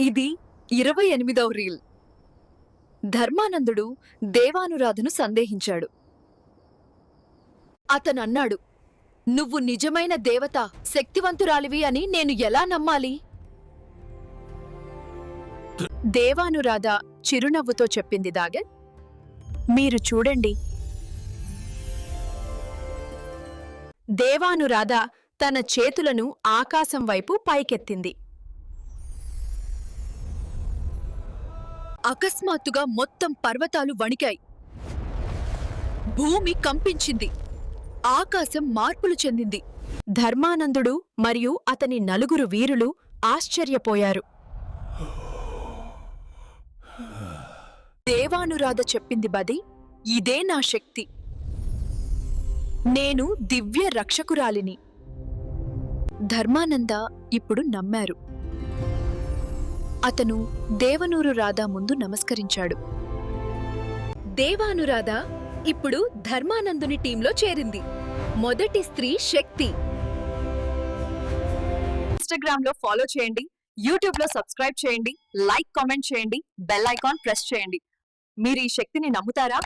ఇది ఇరవై ఎనిమిదవ రీల్. ధర్మానందుడు దేవానురాధను సందేహించాడు. అతనన్నాడు నువ్వు నిజమైన దేవత శక్తివంతురాలివి అని నేను ఎలా నమ్మాలి? దేవానురాధ చిరునవ్వుతో చెప్పింది దాగర్ మీరు చూడండి. దేవానురాధ తన చేతులను ఆకాశం వైపు పైకెత్తింది. అకస్మాత్తుగా మొత్తం పర్వతాలు వణికాయి. భూమి కంపించింది. ఆకాశం మార్పులు చెందింది. ధర్మానందుడు మరియు అతని నలుగురు వీరులు ఆశ్చర్యపోయారు. దేవానురాధ చెప్పింది బది ఇదే నా శక్తి. నేను దివ్య రక్షకురాలిని. ధర్మానంద ఇప్పుడు నమ్మారు. అతను దేవనూరు రాధా ముందు నమస్కరించాడు. దేవానురాధ ఇప్పుడు ధర్మానందుని టీంలో చేరింది. మొదటి స్త్రీ శక్తి. ఇన్స్టాగ్రామ్లో ఫాలో చేయండి యూట్యూబ్లో సబ్స్క్రైబ్ చేయండి లైక్ కామెంట్ చేయండి బెల్ ఐకాన్ ప్రెస్ చేయండి. మీరు ఈ శక్తిని నమ్ముతారా?